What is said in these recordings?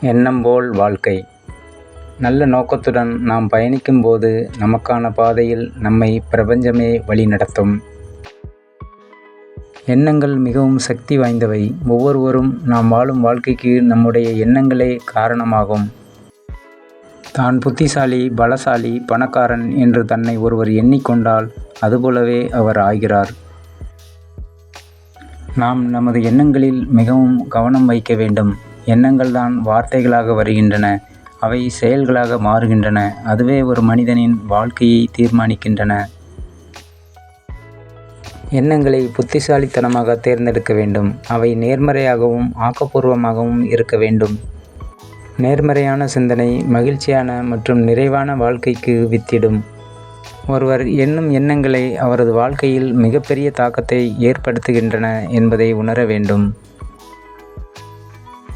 எண்ணம் போல் வாழ்க்கை. நல்ல நோக்கத்துடன் நாம் பயணிக்கும்போது நமக்கான பாதையில் நம்மை பிரபஞ்சமே வழிநடத்தும். எண்ணங்கள் மிகவும் சக்தி வாய்ந்தவை. ஒவ்வொருவரும் நாம் வாழும் வாழ்க்கைக்கு நம்முடைய எண்ணங்களே காரணமாகும். தான் புத்திசாலி பலசாலி பணக்காரன் என்று தன்னை ஒருவர் எண்ணிக்கொண்டால் அதுபோலவே அவர் ஆகிறார். நாம் நமது எண்ணங்களில் மிகவும் கவனம் வைக்க வேண்டும். எண்ணங்கள் தான் வார்த்தைகளாக வருகின்றன. அவை செயல்களாக மாறுகின்றன. அதுவே ஒரு மனிதனின் வாழ்க்கையை தீர்மானிக்கின்றன. எண்ணங்களை புத்திசாலித்தனமாக தேர்ந்தெடுக்க வேண்டும். அவை நேர்மறையாகவும் ஆக்கப்பூர்வமாகவும் இருக்க வேண்டும். நேர்மறையான சிந்தனை மகிழ்ச்சியான மற்றும் நிறைவான வாழ்க்கைக்கு வித்திடும். ஒருவர் எண்ணும் எண்ணங்களை அவரது வாழ்க்கையில் மிகப்பெரிய தாக்கத்தை ஏற்படுத்துகின்றன என்பதை உணர வேண்டும்.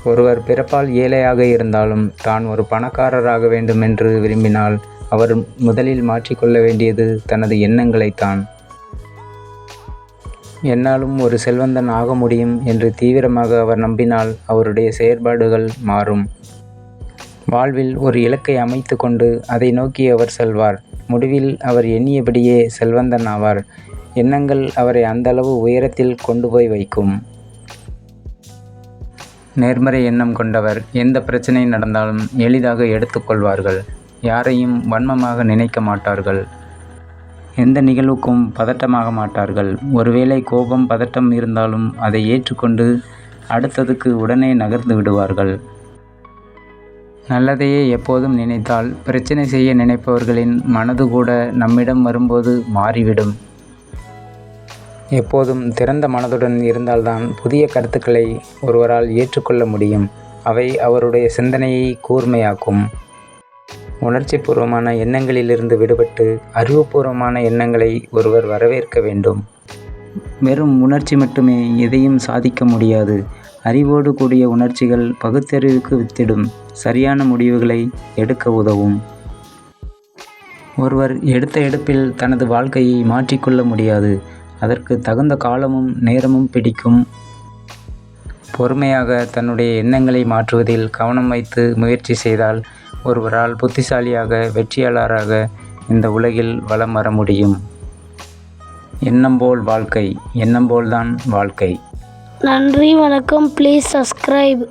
ஒருவர் பிறப்பால் ஏழையாக இருந்தாலும் தான் ஒரு பணக்காரராக வேண்டும் என்று விரும்பினால் அவர் முதலில் மாற்றிக்கொள்ள வேண்டியது தனது எண்ணங்களைத்தான். என்னாலும் ஒரு செல்வந்தன் ஆக முடியும் என்று தீவிரமாக அவர் நம்பினால் அவருடைய செயற்பாடுகள் மாறும். வாழ்வில் ஒரு இலக்கை அமைத்து கொண்டு அதை நோக்கி அவர் செல்வார். முடிவில் அவர் எண்ணியபடியே செல்வந்தன் ஆவார். எண்ணங்கள் அவரை அந்தளவு உயரத்தில் கொண்டு போய் வைக்கும். நேர்மறை எண்ணம் கொண்டவர் எந்த பிரச்சனை நடந்தாலும் எளிதாக எடுத்துக்கொள்வார்கள். யாரையும் வன்மமாக நினைக்க மாட்டார்கள். எந்த நிகழ்வுக்கும் பதட்டமாக மாட்டார்கள். ஒருவேளை கோபம் பதட்டம் இருந்தாலும் அதை ஏற்றுக்கொண்டு அடுத்ததுக்கு உடனே நகர்ந்து விடுவார்கள். நல்லதையே எப்போதும் நினைத்தால் பிரச்சனை செய்ய நினைப்பவர்களின் மனது கூட நம்மிடம் வரும்போது மாறிவிடும். எப்போதும் திறந்த மனதுடன் இருந்தால்தான் புதிய கருத்துக்களை ஒருவரால் ஏற்றுக்கொள்ள முடியும். அவை அவருடைய சிந்தனையை கூர்மையாக்கும். உணர்ச்சிபூர்வமான எண்ணங்களிலிருந்து விடுபட்டு அறிவுபூர்வமான எண்ணங்களை ஒருவர் வரவேற்க வேண்டும். வெறும் உணர்ச்சி மட்டுமே எதையும் சாதிக்க முடியாது. அறிவோடு கூடிய உணர்ச்சிகள் பகுத்தறிவுக்கு வித்திடும் சரியான முடிவுகளை எடுக்க உதவும். ஒருவர் எடுத்த எடுப்பில் தனது வாழ்க்கையை மாற்றிக்கொள்ள முடியாது. அதற்கு தகுந்த காலமும் நேரமும் பிடிக்கும். பொறுமையாக தன்னுடைய எண்ணங்களை மாற்றுவதில் கவனம் வைத்து முயற்சி செய்தால் ஒருவரால் புத்திசாலியாக வெற்றியாளராக இந்த உலகில் வலம் வர முடியும். எண்ணம் போல் வாழ்க்கை எண்ணம் போல்தான் வாழ்க்கை. நன்றி வணக்கம். Please subscribe